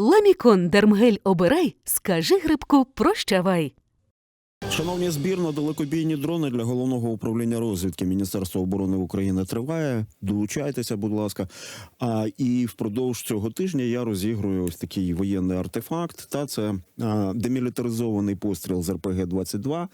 Ламікон Дермгель обирай, скажи грибку прощавай. Шановні збірно, далекобійні дрони для головного управління розвідки Міністерства оборони України триває. Долучайтеся, будь ласка. А і впродовж цього тижня я розігрую ось такий воєнний артефакт. Та це а, демілітаризований постріл з РПГ 22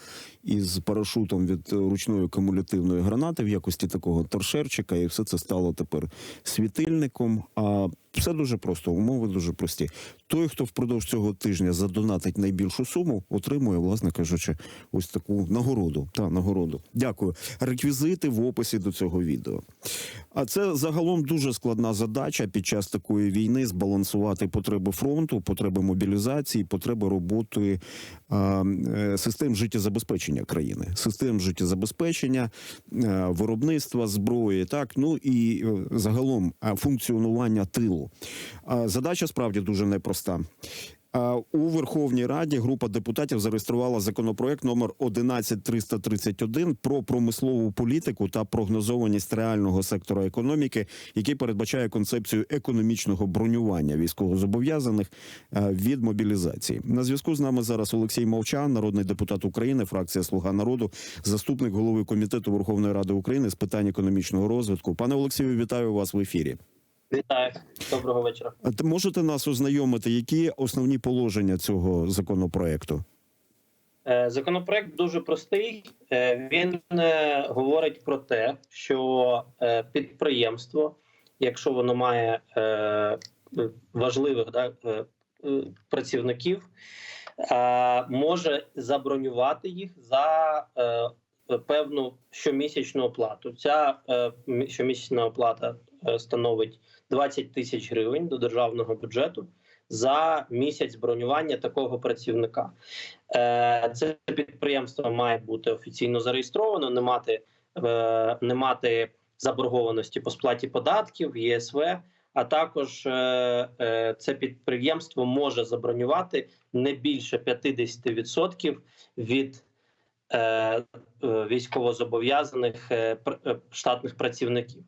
із парашутом від ручної кумулятивної гранати в якості такого торшерчика. І все це стало тепер світильником. А все дуже просто, умови дуже прості. Той, хто впродовж цього тижня задонатить найбільшу суму, отримує, власне кажучи, ось таку нагороду. Та нагороду. Дякую. Реквізити в описі до цього відео. А це загалом дуже складна задача під час такої війни збалансувати потреби фронту, потреби мобілізації, потреби роботи систем життєзабезпечення країни, систем життєзабезпечення, е, виробництва зброї, так ну і е, загалом е, функціонування тилу. Задача справді дуже непроста. У Верховній Раді група депутатів зареєструвала законопроект номер 11331 про промислову політику та прогнозованість реального сектора економіки, який передбачає концепцію економічного бронювання військовозобов'язаних е, від мобілізації. На зв'язку з нами зараз Олексій Мовчан, народний депутат України, фракція Слуга народу, заступник голови комітету Верховної Ради України з питань економічного розвитку. Пане Олексію, вітаю вас в ефірі. Вітаю, доброго вечора. Можете нас ознайомити, які основні положення цього законопроекту? Е, Законопроект дуже простий. Е, Він е, говорить про те, що підприємство, якщо воно має важливих да, працівників, може забронювати їх за певну щомісячну оплату. Ця щомісячна оплата становить 20 тисяч гривень до державного бюджету за місяць бронювання такого працівника. Е, Це підприємство має бути офіційно зареєстровано, не мати, е, не мати заборгованості по сплаті податків, ЄСВ. А також е, е, це підприємство може забронювати не більше 50% від е, е, військовозобов'язаних е, е, штатних працівників.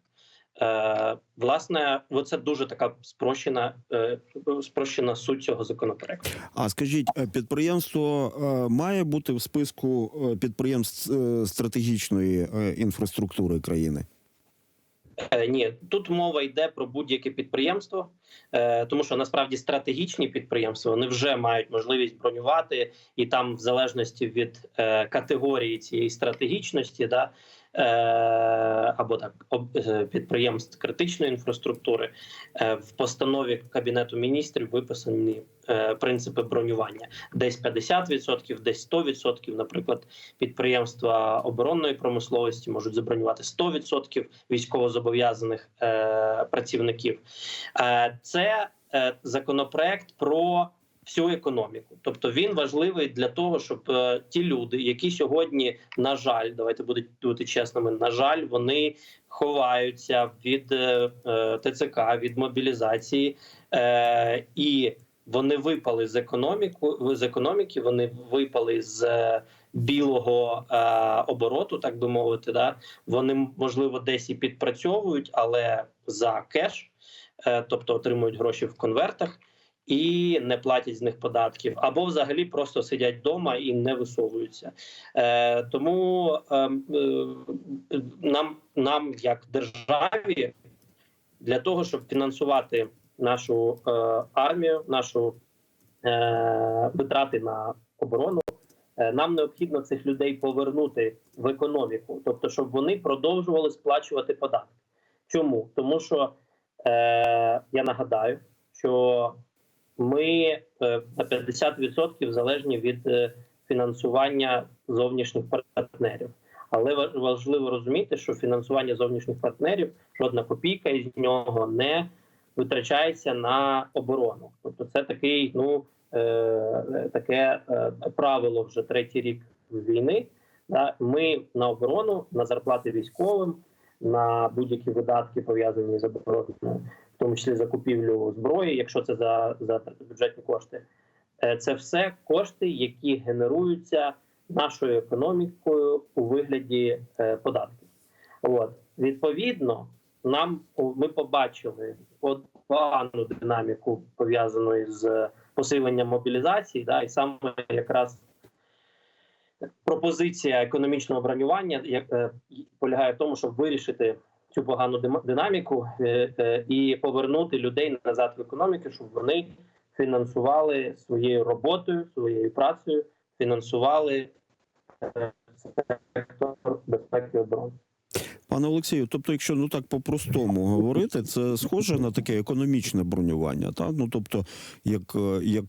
Е, власне, це дуже така спрощена, е, спрощена суть цього законопроекту. А скажіть, е, підприємство має бути в списку підприємств стратегічної інфраструктури країни? Ні, тут мова йде про будь-яке підприємство, тому що насправді стратегічні підприємства вони вже мають можливість бронювати, і там, в залежності від категорії цієї стратегічності, да, або так е, підприємств критичної інфраструктури, е, в постанові Кабінету міністрів виписані е, принципи бронювання: десь 50%, десь 100%, Наприклад, підприємства оборонної промисловості можуть забронювати 100% військовозобов'язаних е, працівників. Е, це е, законопроект про всю економіку. Тобто він важливий для того, щоб е, ті люди, які сьогодні, на жаль, давайте будуть бути чесними, на жаль, вони ховаються від е, е, ТЦК, від мобілізації і. Вони випали з економіку з економіки. Вони випали з білого е, обороту, так би мовити. Да? Вони можливо десь і підпрацьовують, але за кеш, е, тобто отримують гроші в конвертах і не платять з них податків, або взагалі просто сидять вдома і не висовуються. Е, тому е, е, нам, нам, як державі, для того, щоб фінансувати нашу е, армію, нашу е, витрати на оборону. е, Нам необхідно цих людей повернути в економіку, тобто, щоб вони продовжували сплачувати податки. Чому? Тому що е, я нагадаю, що ми е, на 50% залежні від е, фінансування зовнішніх партнерів. Але ва- важливо розуміти, що фінансування зовнішніх партнерів жодна копійка із нього не витрачається на оборону. Тобто, це такий, ну е, таке правило вже третій рік війни. Ми на оборону, на зарплати військовим, на будь-які видатки пов'язані з обороною, тому числі закупівлю зброї, якщо це за, за бюджетні кошти. Е, Це все кошти, які генеруються нашою економікою у вигляді е, податків. От відповідно, нам ми побачили погану динаміку пов'язану із посиленням мобілізації, да, і саме якраз пропозиція економічного бронювання як, е, полягає в тому, щоб вирішити цю погану динаміку е, е, і повернути людей назад в економіку, щоб вони фінансували своєю роботою, своєю працею, фінансували е, сектор безпеки і оборони. Пане Олексію, тобто, якщо ну так по-простому говорити, це схоже на таке економічне бронювання, так? Ну тобто, як, як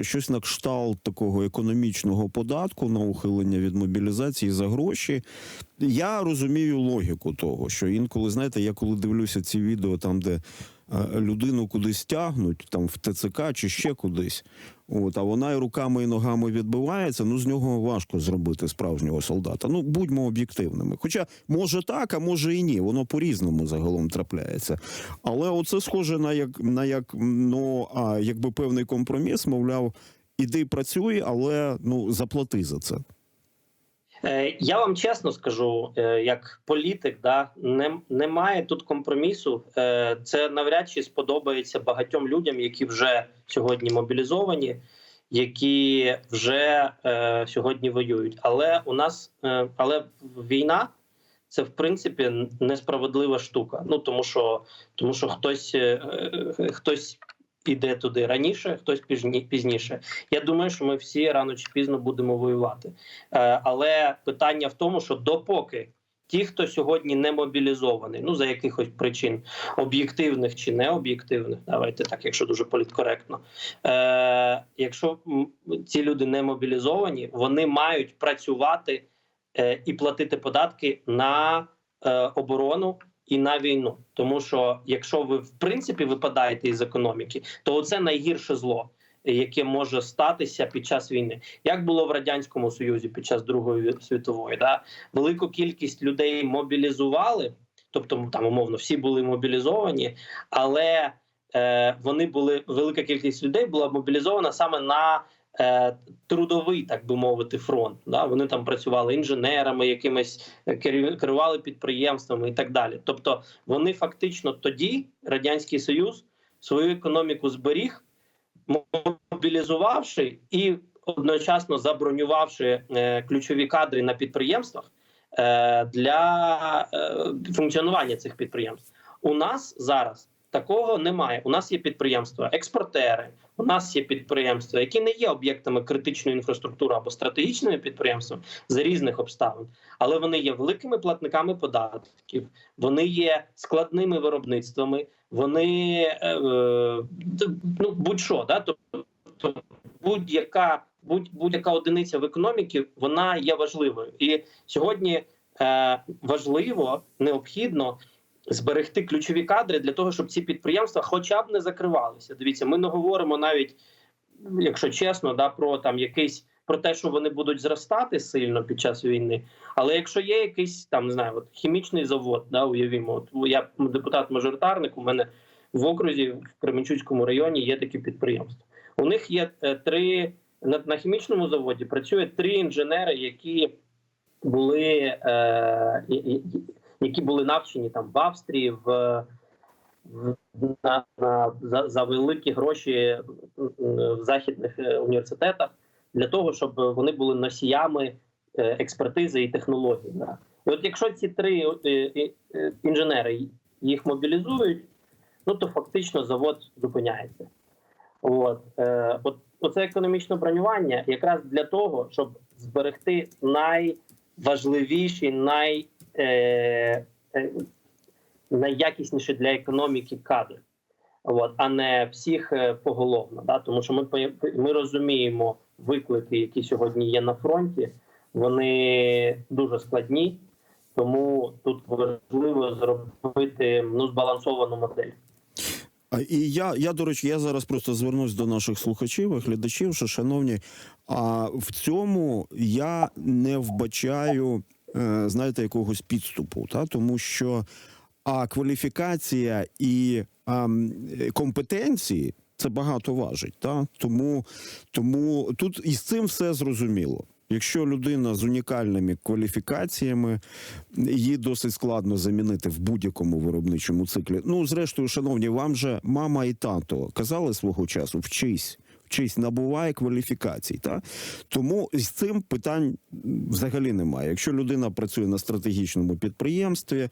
щось на кшталт такого економічного податку на ухилення від мобілізації за гроші. Я розумію логіку того, що інколи, знаєте, я коли дивлюся ці відео там, де е, людину кудись тягнуть, там в ТЦК чи ще кудись. От, а вона і руками, і ногами відбивається. Ну з нього важко зробити справжнього солдата. Ну будьмо об'єктивними. Хоча може так, а може і ні. Воно по-різному загалом трапляється. Але оце схоже на як на як ну а якби певний компроміс, мовляв, іди працюй, але ну заплати за це. Е, Я вам чесно скажу, е, як політик, да не, немає тут компромісу. Е, Це навряд чи сподобається багатьом людям, які вже сьогодні мобілізовані, які вже е, сьогодні воюють. Але у нас е, але війна це в принципі несправедлива штука. Ну тому що тому що хтось е, хтось іде туди раніше, хтось пізніше. Я думаю, що ми всі рано чи пізно будемо воювати. Е, Але питання в тому, що допоки ті, хто сьогодні не мобілізований, ну за якихось причин об'єктивних чи необ'єктивних, давайте так, якщо дуже політкоректно. Е, Якщо ці люди не мобілізовані, вони мають працювати е, і платити податки на оборону. І на війну, тому що якщо ви в принципі випадаєте із економіки, то це найгірше зло, яке може статися під час війни, як було в радянському союзі під час Другої світової, да? Велику кількість людей мобілізували, тобто там умовно всі були мобілізовані, але е, вони були велика кількість людей була мобілізована саме на трудовий, так би мовити, фронт. Да? Вони там працювали інженерами, якимись е, керували підприємствами і так далі. Тобто, вони фактично тоді радянський союз свою економіку зберіг, мобілізувавши і одночасно забронювавши е, ключові кадри на підприємствах е, для е, функціонування цих підприємств. У нас зараз такого немає. У нас є підприємства, експортери. У нас є підприємства, які не є об'єктами критичної інфраструктури або стратегічними підприємствами з різних обставин, але вони є великими платниками податків, вони є складними виробництвами, вони е, е, ну будь-що, да тобто будь-яка будь, будь-яка одиниця в економіці вона є важливою, і сьогодні е, важливо необхідно зберегти ключові кадри для того, щоб ці підприємства, хоча б не закривалися. Дивіться, ми не говоримо навіть, якщо чесно, да про там якийсь про те, що вони будуть зростати сильно під час війни. Але якщо є якийсь там не знаю, от хімічний завод, да, уявімо, от я депутат-мажоритарник, у мене в окрузі в Кременчуцькому районі є такі підприємства. У них є е, три на, на хімічному заводі. Працює три інженери, які були е, які були навчені там в Австрії, в, в на, на за, за великі гроші в західних е, університетах для того, щоб вони були носіями е, експертизи і технологій. Да. І от якщо ці три е, інженери їх мобілізують, ну то фактично завод зупиняється. От, е, от оце економічне бронювання якраз для того, щоб зберегти найважливіші, най, найякісніші для економіки кадри, от, а не всіх е, поголовно. Да? Тому що ми, ми розуміємо виклики, які сьогодні є на фронті, вони дуже складні, тому тут важливо зробити ну, збалансовану модель. І я, я, до речі, я зараз просто звернусь до наших слухачів і глядачів, що, шановні, а в цьому я не вбачаю, е, знаєте, якогось підступу, та? тому що а кваліфікація і а, е, компетенції це багато важить. Та? Тому, тому тут із цим все зрозуміло. Якщо людина з унікальними кваліфікаціями, її досить складно замінити в будь-якому виробничому циклі. Ну, зрештою, шановні, вам же мама і тато казали свого часу вчись. Вчись набуває кваліфікацій, та тому з цим питань взагалі немає. Якщо людина працює на стратегічному підприємстві,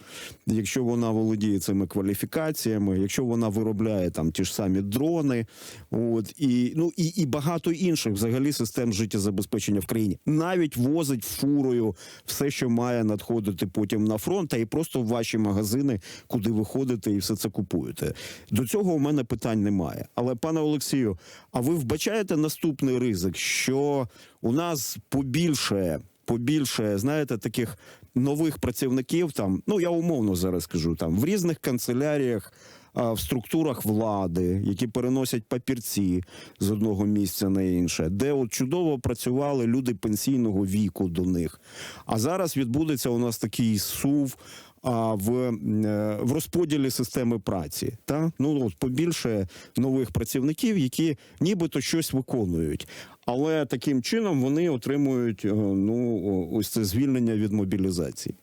якщо вона володіє цими кваліфікаціями, якщо вона виробляє там ті ж самі дрони, от і ну і, і багато інших взагалі систем життєзабезпечення в країні, навіть возить фурою все, що має надходити потім на фронт, та і просто в ваші магазини, куди ви ходите і все це купуєте. До цього у мене питань немає. Але пане Олексію, а ви вбачаєте наступний ризик, що у нас побільше, побільше, знаєте, таких нових працівників там, ну я умовно зараз скажу, там в різних канцеляріях. В структурах влади, які переносять папірці з одного місця на інше, де от чудово працювали люди пенсійного віку до них. А зараз відбудеться у нас такий сув а, в, е, в розподілі системи праці. Та? Ну, от побільше нових працівників, які нібито щось виконують. Але таким чином вони отримують е, ну, ось це звільнення від мобілізації.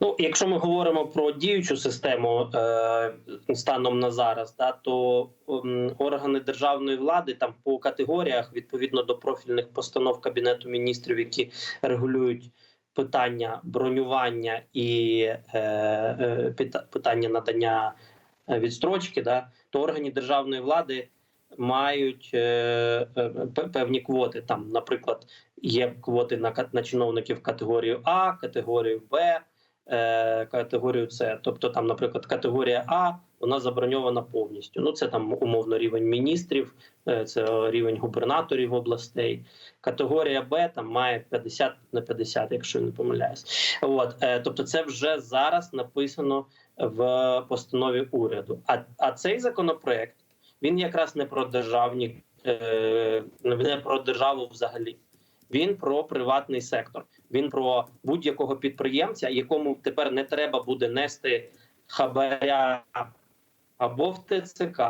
Ну, якщо ми говоримо про діючу систему е, станом на зараз, да, то м, органи державної влади там по категоріях відповідно до профільних постанов кабінету міністрів, які регулюють питання бронювання і е, е, питання надання е, відстрочки, да, то органи державної влади мають е, е, певні квоти. Там, наприклад, є квоти на, на чиновників категорію А, категорію Б е, категорію С. Тобто, там, наприклад, категорія А вона заброньована повністю. Ну це там умовно рівень міністрів, е, це рівень губернаторів областей. Категорія Б там має 50 на 50, якщо не помиляюсь. От е, тобто, це вже зараз написано в постанові уряду. А, а цей законопроект він якраз не про державні, е, не про державу взагалі. Він про приватний сектор. Він про будь-якого підприємця, якому тепер не треба буде нести хабаря або в ТЦК,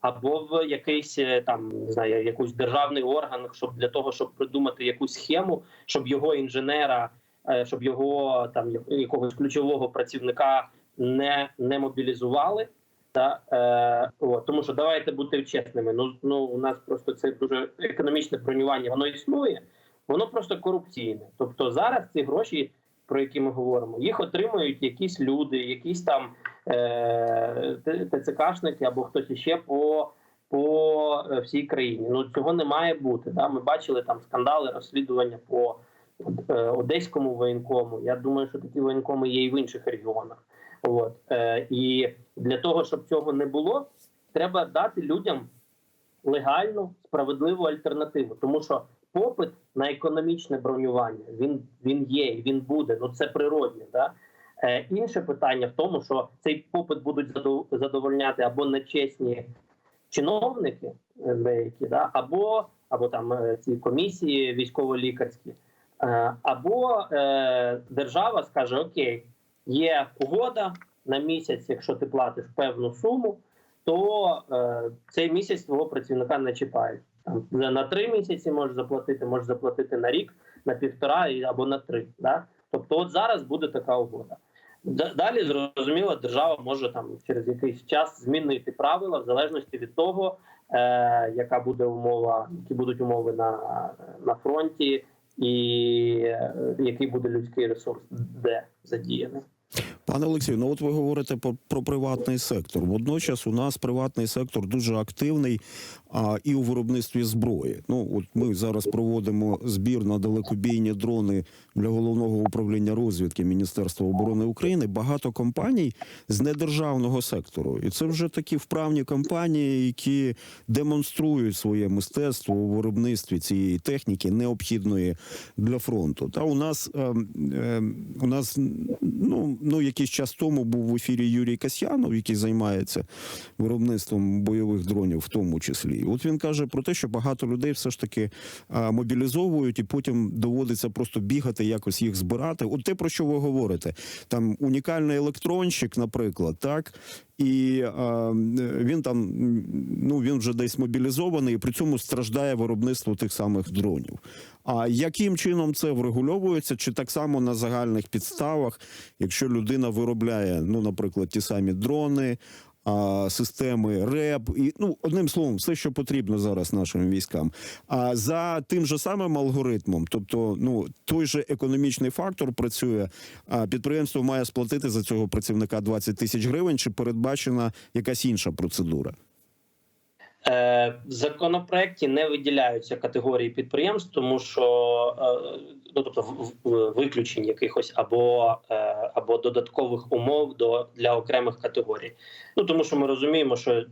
або в якийсь е, там не знаю, якийсь державний орган, щоб для того, щоб придумати якусь схему, щоб його інженера, е, щоб його там якогось ключового працівника не, не мобілізували. Та е, от, тому що давайте бути чесними. Ну ну у нас просто це дуже економічне бронювання. Воно існує, воно просто корупційне. Тобто зараз ці гроші, про які ми говоримо, їх отримують якісь люди, якісь там ТЦКшники або хтось іще по, по е, всій країні. Ну цього не має бути. Да? Ми бачили там скандали, розслідування по е, одеському воєнкому. Я думаю, що такі воєнкоми є і в інших регіонах. От е, і для того, щоб цього не було, треба дати людям легальну справедливу альтернативу, тому що попит на економічне бронювання він, він є він буде. Ну це природне. Да? Е, інше питання в тому, що цей попит будуть задов- задовольняти або нечесні чиновники е, деякі, да? або, або там е, ці комісії військово-лікарські, або е, держава скаже: Окей, є угода на місяць, якщо ти платиш певну суму, то е, цей місяць твого працівника не чіпають. Там на три місяці можеш заплатити, можеш заплатити на рік, на півтора або на три. Да? Тобто, от зараз буде така угода. Далі зрозуміло, держава може там через якийсь час змінити правила в залежності від того, е, яка буде умова, які будуть умови на, на фронті, і е, який буде людський ресурс, де задіяний. Пане Олексію, ну от ви говорите про, про приватний сектор. Водночас у нас приватний сектор дуже активний а, і у виробництві зброї. Ну от ми зараз проводимо збір на далекобійні дрони для головного управління розвідки Міністерства оборони України. Багато компаній з недержавного сектору, і це вже такі вправні компанії, які демонструють своє мистецтво у виробництві цієї техніки, необхідної для фронту. Та у нас ем, ем, у нас ну, ну якийсь час тому був в ефірі Юрій Касьянов, який займається виробництвом бойових дронів, в тому числі. От він каже про те, що багато людей все ж таки мобілізовують, і потім доводиться просто бігати, якось їх збирати. От те, про що ви говорите, там унікальний електронщик, наприклад, так. І а, він там ну він вже десь мобілізований, і при цьому страждає виробництво тих самих дронів. А яким чином це врегульовується? Чи так само на загальних підставах, якщо людина виробляє, ну, наприклад, ті самі дрони, а, системи РЕБ, і ну одним словом, все, що потрібно зараз нашим військам. А за тим же самим алгоритмом, тобто, ну той же економічний фактор працює. А підприємство має сплатити за цього працівника 20 тисяч гривень, чи передбачена якась інша процедура? Е, в законопроекті не виділяються категорії підприємств, тому що е, ну, тобто виключень якихось або, е, або додаткових умов до для окремих категорій. Ну тому що ми розуміємо, що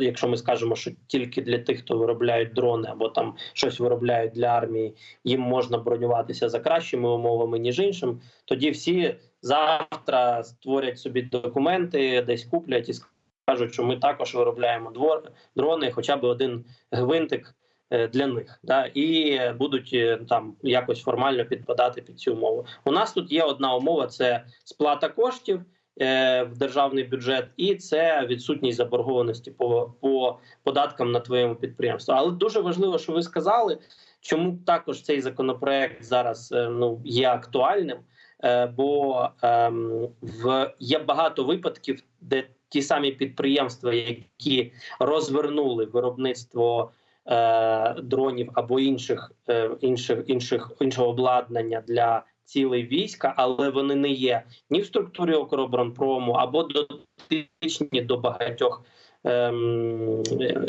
якщо ми скажемо, що тільки для тих, хто виробляють дрони або там щось виробляють для армії, їм можна бронюватися за кращими умовами ніж іншим, тоді всі завтра створять собі документи, десь куплять і кажуть, що ми також виробляємо двор, дрони, хоча б один гвинтик е, для них, да, і будуть е, там якось формально підпадати під цю умову. У нас тут є одна умова: це сплата коштів е, в державний бюджет, і це відсутність заборгованості по, по податкам на твоєму підприємстві. Але дуже важливо, що ви сказали, чому також цей законопроект зараз ну є актуальним. Е, Бо ем, в є багато випадків, де ті самі підприємства, які розвернули виробництво е, дронів або інших, е, інших, інших іншого обладнання для цілей війська, але вони не є ні в структурі Укроборонпрому, або дотичні до багатьох ем,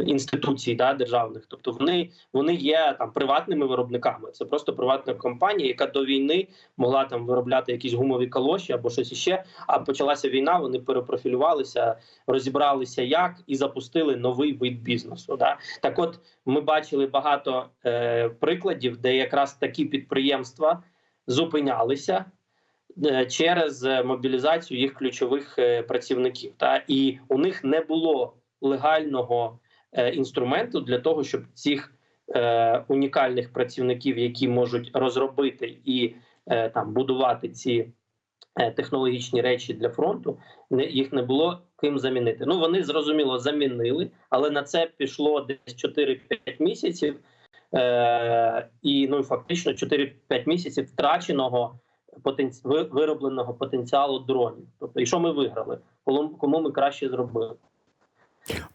інституцій да, державних. Тобто вони, вони є там приватними виробниками. Це просто приватна компанія, яка до війни могла там виробляти якісь гумові калоші або щось іще. А почалася війна. Вони перепрофілювалися, розібралися як і запустили новий вид бізнесу. Да? Так, от ми бачили багато е, прикладів, де якраз такі підприємства зупинялися. е, Через мобілізацію їх ключових е, працівників, та і у них не було легального е, інструменту для того, щоб цих е, унікальних працівників, які можуть розробити і е, там будувати ці технологічні речі для фронту, їх не було ким замінити. Ну вони зрозуміло замінили, але на це пішло десь 4-5 місяців, е, і ну фактично 4-5 місяців втраченого потенці... виробленого потенціалу дронів. Тобто, і що ми виграли? Кому ми краще зробили?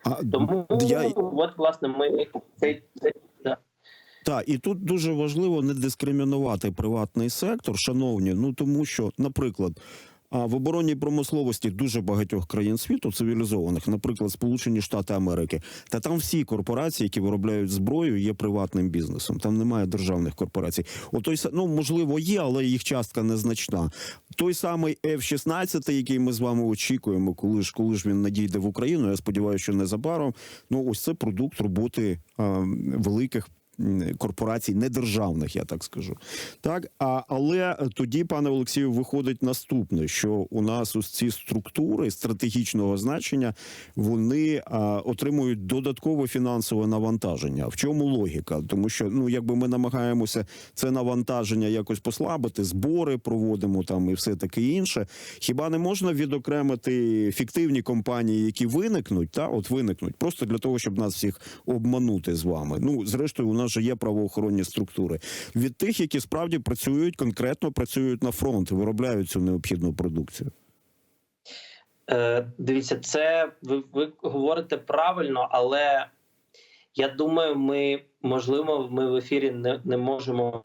А Тому я от власне ми цей. Так, і тут дуже важливо не дискримінувати приватний сектор, шановні. Ну тому що, наприклад, в оборонній промисловості дуже багатьох країн світу цивілізованих, наприклад, Сполучені Штати Америки, та там всі корпорації, які виробляють зброю, є приватним бізнесом. Там немає державних корпорацій. Отой са- ну можливо є, але їх частка незначна. Той самий F-16, який ми з вами очікуємо, коли ж коли ж він надійде в Україну. Я сподіваюся, що незабаром. Ну ось це продукт роботи а, великих м, корпорацій, недержавних, я так скажу. Так, а, але тоді, пане Олексію, виходить наступне: що у нас ось ці структури стратегічного значення вони а, отримують додаткове фінансове навантаження. В чому логіка? Тому що ну, якби ми намагаємося це навантаження якось послабити, збори проводимо там і все таке інше. Хіба не можна відокремити фіктивні компанії, які виникнуть, та от виникнуть, просто для того, щоб нас всіх обманути з вами? Ну, зрештою, у нас же є правоохоронні структури від тих, які справді працюють конкретно працюють на фронт, виробляють цю необхідну продукцію. Е, дивіться, це ви, ви говорите правильно, але я думаю, ми можливо, ми в ефірі не, не можемо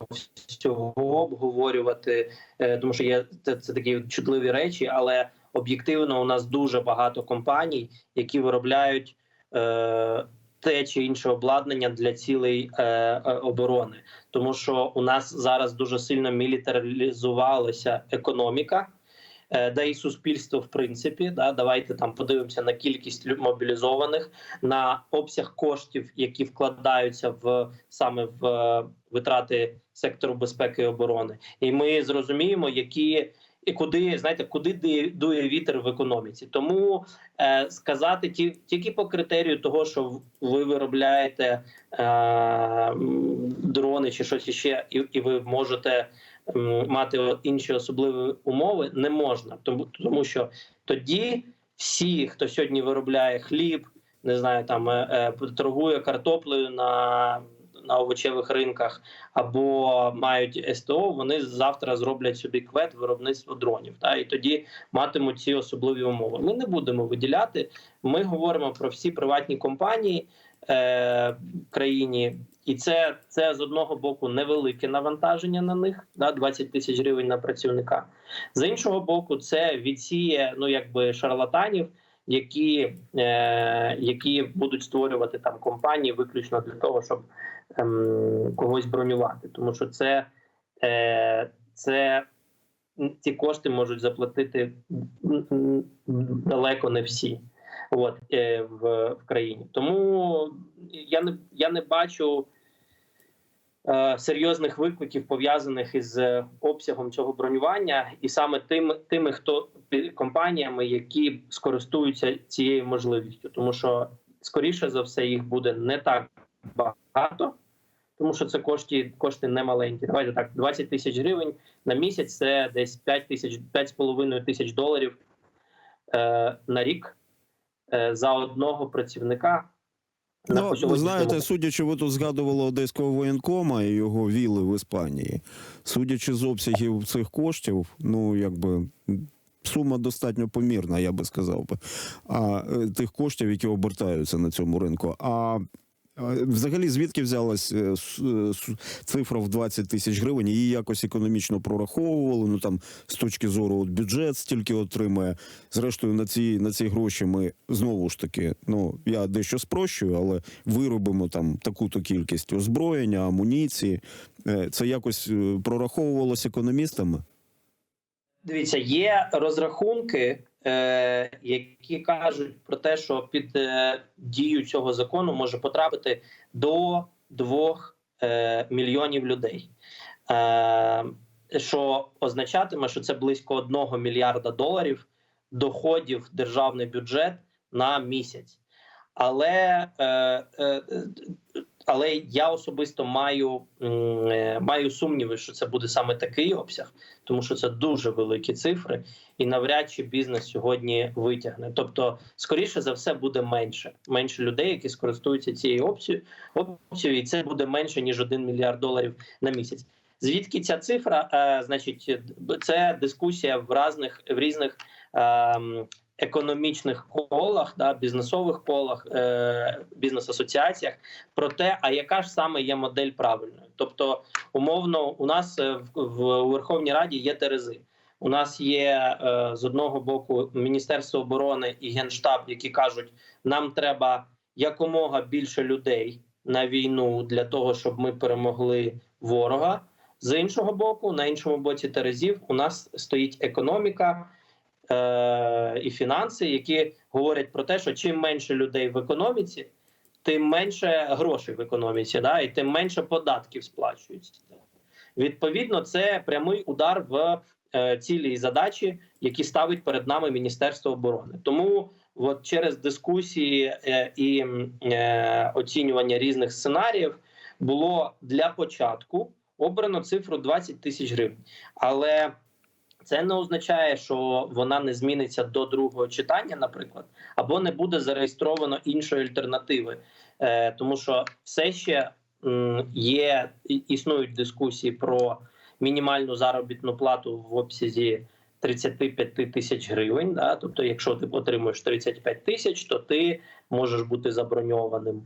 всього обговорювати, е, тому що є це, це такі чутливі речі, але об'єктивно у нас дуже багато компаній, які виробляють. Е, те чи інше обладнання для цілей е, е, оборони, тому що у нас зараз дуже сильно мілітаризувалася економіка, е, да і суспільство, в принципі, да, давайте там подивимося на кількість мобілізованих, на обсяг коштів, які вкладаються в саме в е, витрати сектору безпеки і оборони, і ми зрозуміємо, які. І куди знаєте, куди дує- вітер в економіці. Тому е, сказати ті, тільки по критерію того, що ви виробляєте е, дрони чи щось іще, і, і ви можете м, мати інші особливі умови, не можна. Тому, тому що тоді всі, хто сьогодні виробляє хліб, не знаю, там е, е, торгує картоплею на, на овочевих ринках або мають СТО, вони завтра зроблять собі квет виробництво дронів. Та і тоді матимуть ці особливі умови. Ми не будемо виділяти. Ми говоримо про всі приватні компанії е, країні, і це, це з одного боку невелике навантаження на них, да, 20 тисяч гривень на працівника. З іншого боку, це відсіє ну якби шарлатанів, які, е, які будуть створювати там компанії виключно для того, щоб ем, когось бронювати, тому що це, е, це ці кошти можуть заплатити далеко не всі. От е, в, в країні, тому я не я не бачу е, серйозних викликів пов'язаних із е, обсягом цього бронювання, і саме тим, тими, хто компаніями, які скористуються цією можливістю, тому що скоріше за все їх буде не так багато, тому що це кошти, кошти не маленькі. Давайте так, 20 тисяч гривень на місяць це десь 5 тисяч 5,5 тисяч доларів е, на рік е, за одного працівника. Ну, ви знаєте, судячи, ви тут згадували одеського воєнкома і його віли в Іспанії. Судячи з обсягів цих коштів, ну якби сума достатньо помірна, я би сказав би, а е, тих коштів, які обертаються на цьому ринку. А взагалі звідки взялась е, е, цифра в 20 тисяч гривень? Її якось економічно прораховували. Ну там з точки зору от бюджет стільки отримає. Зрештою, на ці на ці гроші ми знову ж таки, ну я дещо спрощую, але виробимо там таку-то кількість озброєння, амуніції. Е, Це якось прораховувалось економістами. Дивіться, є розрахунки, які кажуть про те, що під е, дію цього закону може потрапити до 2 е, мільйонів людей. Е, що означатиме, що це близько 1 мільярда доларів доходів в державний бюджет на місяць. Але, е, е, е, але я особисто маю, е, маю сумніви, що це буде саме такий обсяг тому що це дуже великі цифри, і навряд чи бізнес сьогодні витягне. Тобто, скоріше за все, буде менше менше людей, які скористуються цією опцією, опцією, і це буде менше ніж 1 мільярд доларів на місяць. Звідки ця цифра? Е, значить, це дискусія в різних в різних е, економічних колах, да, бізнесових колах, е, бізнес-асоціаціях про те, а яка ж саме є модель правильною. Тобто, умовно, у нас е, в, в Верховній Раді є терези. У нас є е, з одного боку Міністерство оборони і Генштаб, які кажуть, нам треба якомога більше людей на війну для того, щоб ми перемогли ворога. З іншого боку, на іншому боці терезів, у нас стоїть економіка е, і фінанси, які говорять про те, що чим менше людей в економіці, тим менше грошей в економіці, да, і тим менше податків сплачується. Відповідно, це прямий удар в е, цілі і задачі, які ставить перед нами Міністерство оборони. Тому от через дискусії е, і е, оцінювання різних сценаріїв було для початку обрано цифру 20 тисяч гривень. Але це не означає, що вона не зміниться до другого читання, наприклад, або не буде зареєстровано іншої альтернативи, е, тому що все ще є існують дискусії про мінімальну заробітну плату в обсязі 35 тисяч гривень. Да? Тобто, якщо ти отримуєш 35 тисяч, то ти можеш бути заброньованим.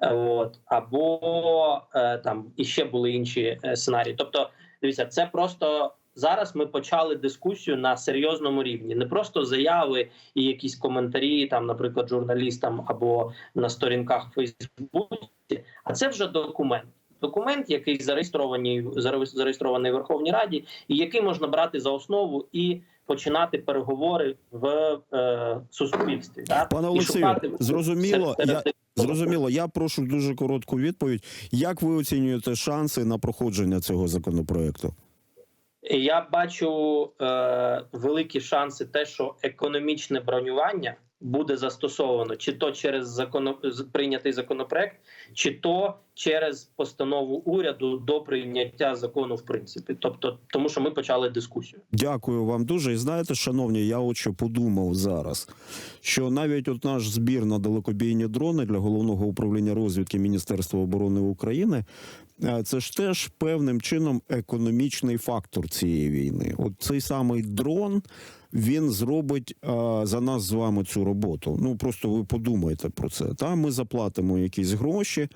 От або е, там іще були інші е, сценарії. Тобто, дивіться, це просто зараз ми почали дискусію на серйозному рівні, не просто заяви і якісь коментарі, там, наприклад, журналістам або на сторінках Фейсбуці, а це вже документ. Документ, який зареєстрований заре- зареєстрований в Верховній Раді, і який можна брати за основу і починати переговори в е, суспільстві. Пане І Олексію, шукати зрозуміло, я- Зрозуміло, я прошу дуже коротку відповідь. Як ви оцінюєте шанси на проходження цього законопроекту? Я бачу е, великі шанси, те, що економічне бронювання буде застосовано чи то через законо прийнятий законопроект, чи то через постанову уряду до прийняття закону, в принципі, тобто тому, що ми почали дискусію. Дякую вам дуже. І знаєте, шановні, я от подумав зараз, що навіть от наш збір на далекобійні дрони для головного управління розвідки Міністерства оборони України. Е, Це ж теж певним чином економічний фактор цієї війни. От цей самий дрон він зробить е, за нас з вами цю роботу. Ну просто ви подумайте про це. Та ми заплатимо якісь гроші.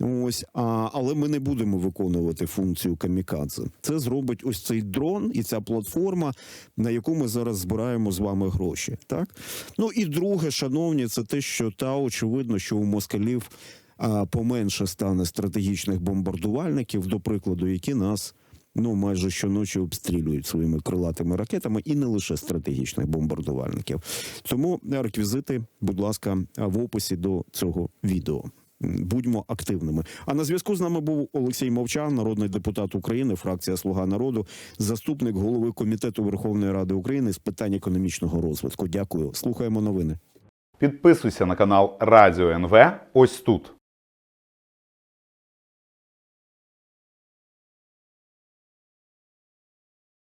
Ось, а, але ми не будемо виконувати функцію камікадзе. Це зробить ось цей дрон і ця платформа, на яку ми зараз збираємо з вами гроші. Так ну і друге, шановні, це те, що та очевидно, що у москалів а, поменше стане стратегічних бомбардувальників, до прикладу, які нас. Ну, майже щоночі обстрілюють своїми крилатими ракетами, і не лише стратегічних бомбардувальників. Тому реквізити, будь ласка, в описі до цього відео. Будьмо активними. А на зв'язку з нами був Олексій Мовчан, народний депутат України, фракція Слуга народу, заступник голови комітету Верховної Ради України з питань економічного розвитку. Дякую. Слухаємо новини. Підписуйся на канал Радіо НВ ось тут.